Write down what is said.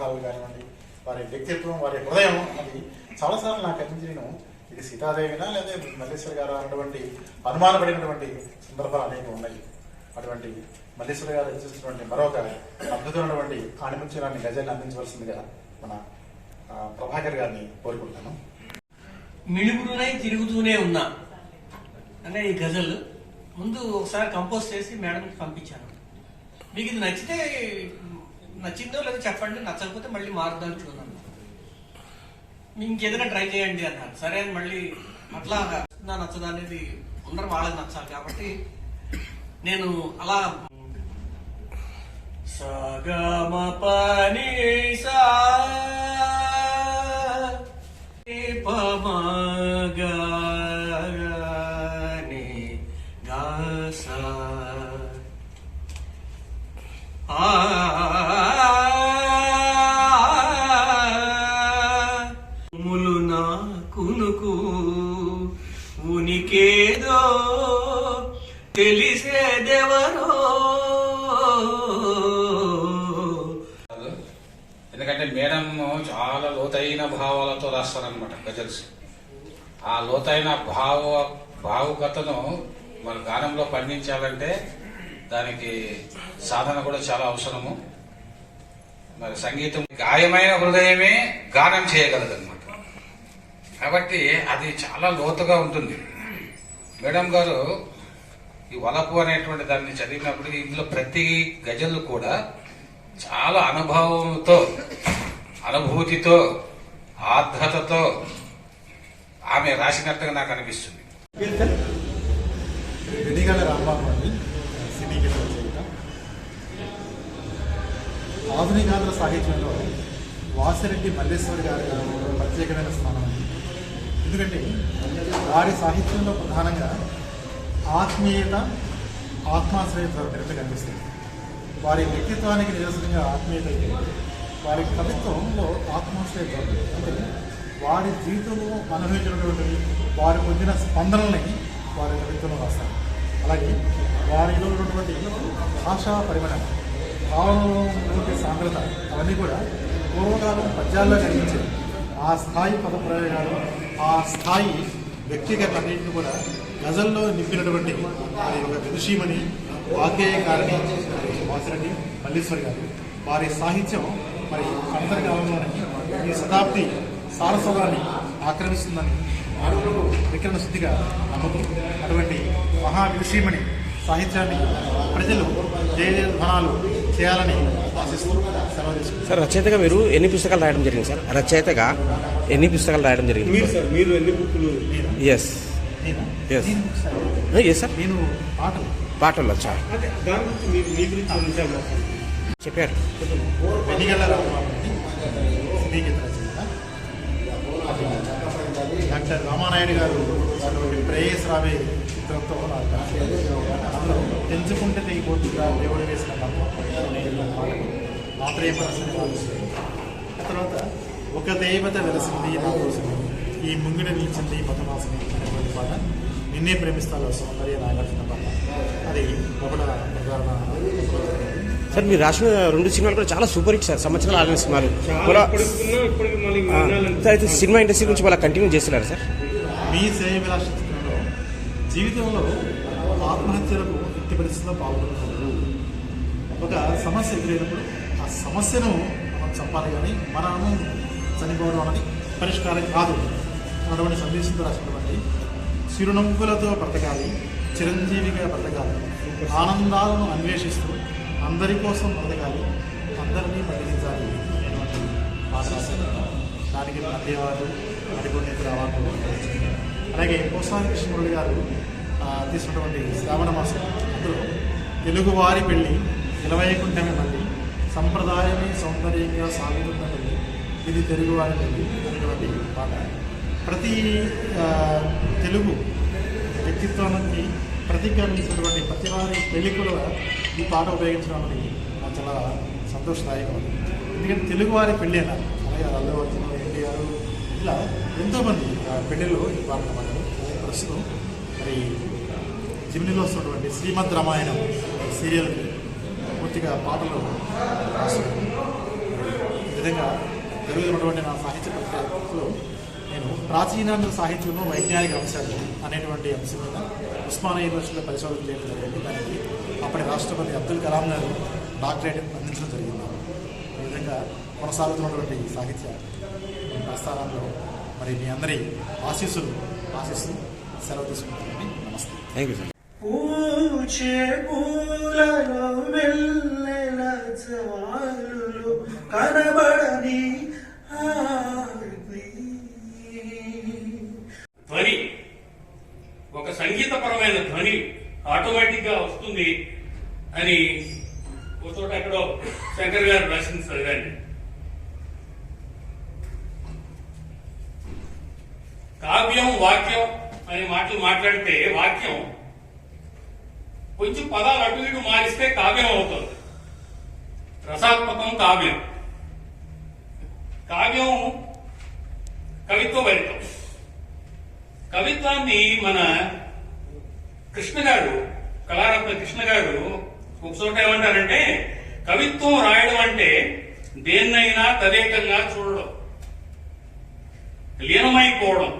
గుణగణాలు కానివ్వండి వారి వ్యక్తిత్వం వారి హృదయం అది చాలాసార్లు నాకు అనిపించి నేను ఇది సీతాదేవినా లేదా మల్లేశ్వర గారు అన్నటువంటి అనుమానపడినటువంటి సందర్భాలు అనేక ఉన్నాయి. అటువంటి మల్లేశ్వర గారు రచించినటువంటి మరొక అద్భుతమైనటువంటి ఆణిముత్యాన్ని గజల్ని అందించవలసిందిగా మన ప్రభాకర్ గారిని కోరుకుంటాను మిలుగురునై తిరుగుతూనే ఉన్నా అంటే ఈ గజల్ ముందు ఒకసారి కంపోజ్ చేసి మేడంకి పంపించాను. మీకు ఇది నచ్చితే నచ్చిందో లేదో చెప్పండి నచ్చకపోతే మళ్ళీ మారుద్దాం చూద్దాం ఇంకేదైనా ట్రై చేయండి అన్నారు. సరే అని మళ్ళీ అట్లా నచ్చుదా నచ్చదా అనేది అందరూ వాళ్ళకి నచ్చాలి కాబట్టి నేను అలా సగమ పని సా మేడం చాలా లోతైన భావాలతో రాస్తారనమాట గజల్స్. ఆ లోతైన భావ భావుకతను మన గానంలో పండించాలంటే దానికి సాధన కూడా చాలా అవసరము. మరి సంగీతం గాయమైన హృదయమే గానం చేయగలదన్నమాట. కాబట్టి అది చాలా లోతుగా ఉంటుంది. మేడం గారు ఈ వలపు అనేటువంటి దాన్ని చదివినప్పుడు ఇందులో ప్రతి గజలు కూడా చాలా అనుభవంతో అనుభూతితో ఆర్ద్రతతో ఆమె రాసినట్టుగా నాకు అనిపిస్తుంది. వెనిగల రాంబాబు సినీ గీత రచయిత ఆధునికాంధ్ర సాహిత్యంలో వాసిరెడ్డి మల్లేశ్వరి గారి ప్రత్యేకమైన స్థానం. ఉంది ఎందుకంటే వారి సాహిత్యంలో ప్రధానంగా ఆత్మీయత ఆత్మాశ్రయత రెండు కనిపిస్తుంది వారి వ్యక్తిత్వానికి నిరసనంగా ఆత్మీయత అయితే వారి కవిత్వంలో ఆత్మహత్య అంటే వారి జీవితంలో అనుభవించినటువంటి వారు పొందిన స్పందనల్ని వారి కవిత్వంలో రాస్తారు. అలాగే వారిలో ఉన్నటువంటి భాషా పరిమాణం భావనలో ఉన్నటువంటి సాంద్రత అవన్నీ కూడా పూర్వకాలం పద్యాల్లో కనిపించేవి ఆ స్థాయి పదప్రయోగాలు ఆ స్థాయి వ్యక్తిగత అన్నింటిని కూడా గజల్లో నింపినటువంటి వారి యొక్క విదుషీమణి వాగ్గేయకారిణి వాసిరెడ్డి మల్లీశ్వరి గారు. వారి సాహిత్యం మరి అందరి కాలంలోనే ఈ శతాబ్ది సారస్వతాన్ని ఆక్రమిస్తుందని విక్రమ శుద్ధిగా నమ్ముతూ అటువంటి మహా విదుషీమణి సాహిత్యాన్ని ప్రజలు జయధ్వనాలు చేయాలని ఆశిస్తూ సార్ రచయితగా మీరు ఎన్ని పుస్తకాలు రాయడం జరిగింది సార్? రచయితగా ఎన్ని పుస్తకాలు రాయడం జరిగింది మీరు సార్? మీరు ఎన్ని బుక్కులు? ఎస్ సరే. ఎస్ సార్ నేను పాటలు. పాటలు దాని గురించి మీ గురించి మాట్లాడండి. చెప్పారు. డాక్టర్ రామానాయుడు గారు ప్రేయస్ రావే చిత్రంతో అందులో తెలుసుకుంటే తెగిపోతుందా దేవుడు వేసిన ఆత్రేయ ఆ తర్వాత ఒక దేవత వెలసింది నా కోసం. ఈ ముంగిడ నిలిచింది పథమాసని అనేటువంటి పాట. నిన్నే ప్రేమిస్తాలో సౌందర్య నాగార్జున పాట. అది ఒకట ప్రధాన సార్ మీరు రాసిన రెండు సినిమాలు కూడా చాలా సూపర్ హిట్ సార్ సంవత్సరాలు ఆడిన సినిమాలు. అయితే సినిమా ఇండస్ట్రీ గురించి మళ్ళీ కంటిన్యూ చేస్తున్నారు సార్? మీ జీవితంలో ఆత్మహత్యలకు ఎట్టి పరిస్థితుల్లో పాల్గొనకూడదు ఒక సమస్య ఎదురైనప్పుడు ఆ సమస్యను మనం చంపాలి కానీ మనము చనిపోవడం అనేది పరిష్కారం కాదు. అటువంటి సందేశంతో రాసినటువంటి చిరునవ్వులతో బ్రతకాలి చిరంజీవిగా బ్రతకాలి ఆనందాలను అన్వేషిస్తూ అందరి కోసం బ్రతకాలి అందరినీ పండించాలి అనేటువంటి పాట దానికి ధన్యవాదాలు. మరికొన్ని ఇతర అలాగే కోసాని కృష్ణమురళి గారు తీసుకున్నటువంటి శ్రావణ మాసం అందులో తెలుగువారి పెళ్ళి నిలవయకుంటమే మళ్ళీ సంప్రదాయమే సౌందర్యంగా సాగుతున్న ఇది తెలుగువారి పెళ్ళి అనేటువంటి పాట. ప్రతి తెలుగు వ్యక్తిత్వానికి ప్రతిఘటించినటువంటి ప్రతి వారి కూడా ఈ పాట ఉపయోగించడం అనేది నాకు చాలా సంతోషదాయకం. ఎందుకంటే తెలుగువారి పెళ్ళి అన్నారు అలాగే అల్లు అర్జున్ ఎన్టీఆర్ ఇలా ఎంతోమంది ఆ పెళ్ళిలో ఈ పాట పాడారు ప్రస్తుతం మరి జిమ్నీలో వస్తున్నటువంటి శ్రీమద్ రామాయణం సీరియల్కి పూర్తిగా పాటలు రాస్తున్నారు. ఈ విధంగా జరుగుతున్నటువంటి నా సాహిత్య ప్రక్రియలో నేను ప్రాచీన సాహిత్యంలో వైజ్ఞానిక అంశాలు అనేటువంటి అంశం మీద ఉస్మానియా యూనివర్సిటీలో పరిశోధన చేయడం జరిగింది. దానికి అప్పటి రాష్ట్రపతి అబ్దుల్ కలాం గారు డాక్టరేట్ అందించడం జరిగింది. ఈ విధంగా కొనసాగుతున్నటువంటి సాహిత్య ప్రస్థానంలో మరి మీ అందరి ఆశీస్సులు ఆశీస్సులు సెలవు తీసుకుంటానని నమస్తే. థ్యాంక్ యూ సార్ పూచే పూలలో కనబడని. ధ్వని ఒక సంగీతపరమైన ధ్వని ఆటోమేటిక్గా వస్తుంది. అని ఒక చోట ఎక్కడో శంకర్ గారు రాసింది చదివాను. కావ్యం వాక్యం అనే మాటలు మాట్లాడితే వాక్యం కొంచెం పదాలు అటు ఇటు మారిస్తే కావ్యం అవుతుంది. రసాత్మకం కావ్యం. కావ్యం కవిత్వ భరితం కవిత్వాన్ని మన కృష్ణ గారు కళారత్న కృష్ణ గారు ఒక చోట ఏమంటారంటే కవిత్వం రాయడం అంటే దేన్నైనా తదేకంగా చూడడం లీనమైపోవడం.